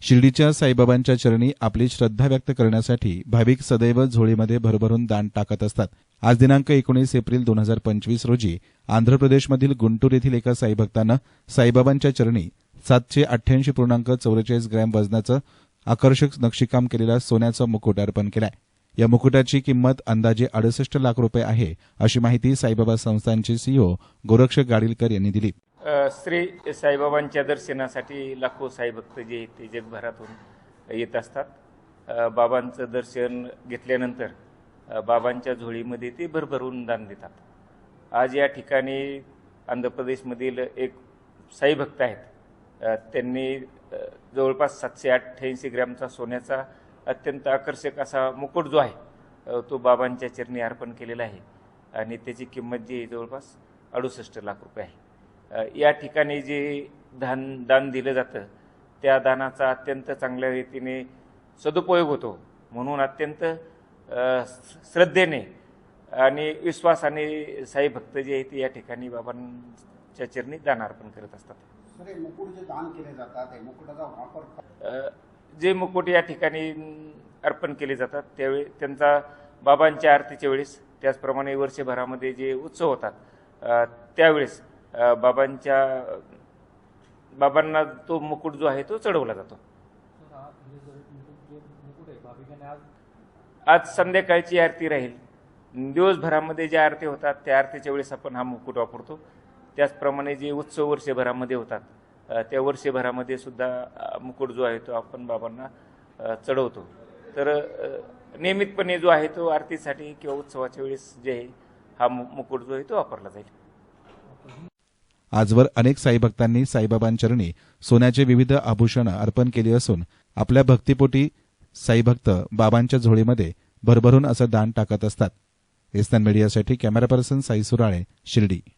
शिर्डीच्या साईबाबांच्या चरणी आपली श्रद्धा व्यक्त करण्यासाठी भाविक सदैव झोळीमध्ये भरभरून दान टाकत असतात. आज दिनांक एकोणीस एप्रिल दोन हजार पंचवीस रोजी आंध्र प्रदेशमधील गुंटूर येथील एका साईभक्तानं साईबाबांच्या चरणी सातशे अठ्ठ्याऐंशी पूर्णांक चौवेचाळीस ग्रॅम वजनाचं आकर्षक नक्षीकाम केलेला सोन्याचा मुकुट अर्पण केलाय. या मुकुटाची किंमत अंदाजे अडुसष्ट लाख रुपये आहे अशी माहिती साईबाबा संस्थानचे सीईओ गोरक्ष गाडीलकर यांनी दिली. श्री साईबाबांच्या दर्शनासाठी लाखो साईभक्त जे आहेत ते जगभरातून येत असतात. बाबांचं दर्शन घेतल्यानंतर बाबांच्या झोळीमध्ये ते भरभरून दान देतात. आज या ठिकाणी आंध्र प्रदेशमधील एक साईभक्त आहेत. त्यांनी जवळपास सातशे अठ्ठ्याऐंशी ग्रॅमचा सोन्याचा अत्यंत आकर्षक असा मुकुट जो आहे तो बाबांच्या चरणी अर्पण केलेला आहे. आणि त्याची किंमत जी आहे जवळपास अडुसष्ट लाख रुपये आहे. या ठिकाणी जे दान दान दिलं जातं त्या दानाचा अत्यंत चांगल्या रीतीने सदुपयोग होतो. म्हणून अत्यंत श्रद्धेने आणि विश्वासाने साई भक्त जे आहेत ते या ठिकाणी बाबांच्या चरणी दान अर्पण करत असतात. जे दान केले जातात मुकुटाचा वापर अ, जे मुकुट या ठिकाणी अर्पण केले जातात त्यावेळी त्यांचा बाबांच्या आरतीच्या वेळेस त्याचप्रमाणे वर्षभरामध्ये जे उत्सव होतात त्यावेळेस बाबांच्या बाबांना तो मुकुट जो आहे तो चढवला जातो. आज संध्याकाळची आरती राहील. दिवसभरामध्ये ज्या आरती होतात त्या आरतीच्या वेळेस आपण हा मुकुट वापरतो. त्याचप्रमाणे जे उत्सव वर्षभरामध्ये होतात त्या वर्षभरामध्ये सुद्धा मुकुट जो आहे तो आपण बाबांना चढवतो. तर नियमितपणे जो आहे तो आरतीसाठी किंवा उत्सवाच्या वेळेस जे आहे हा मुकुट जो आहे तो वापरला जाईल. आजवर अनेक साईभक्तांनी साईबाबांचरणी सोन्याचे विविध आभूषणं अर्पण केली असून आपल्या भक्तीपोटी साईभक्त बाबांच्या झोळीमध्ये भरभरून असं दान टाकत असतात. एस्तान मीडियासाठी कॅमेरा पर्सन साई सुराळे शिर्डी.